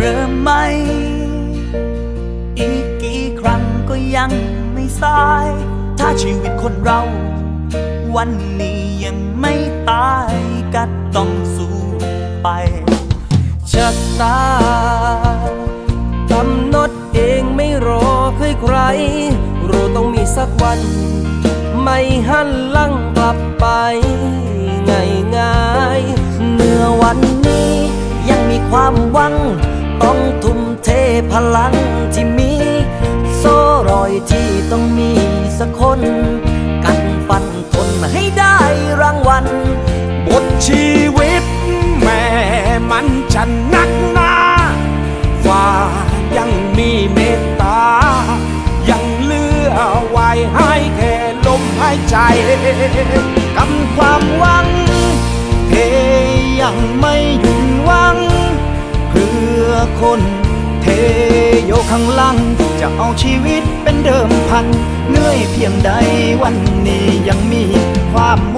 เริ่มใหม่ อีกกี่ครั้งก็ยังไม่สาย ถ้าชีวิตคนเรา วันนี้ยังไม่ตายก็ต้องสู้ไปชะตากำหนดเองไม่รอใครใครรู้ต้องมีสักวัน ไม่หันหลังกลับไปง่ายง่ายๆเมื่อวันนี้ยังมีความ พลังที่มี โซ่รอยที่ต้องมีสักคน กันฟันทนให้ได้รางวัลบทชีวิตแม่มันจะนักหนาว่ายังมีเมตตา ยังเลือไว้ให้แค่ลมหายใจกำความหวังเทยังไม่หยุดหวังเพื่อคน เทโยข้างหลังจะเอาชีวิตเป็นเดิมพันเหนื่อยเพียงใดวันนี้ยังมีความหวัง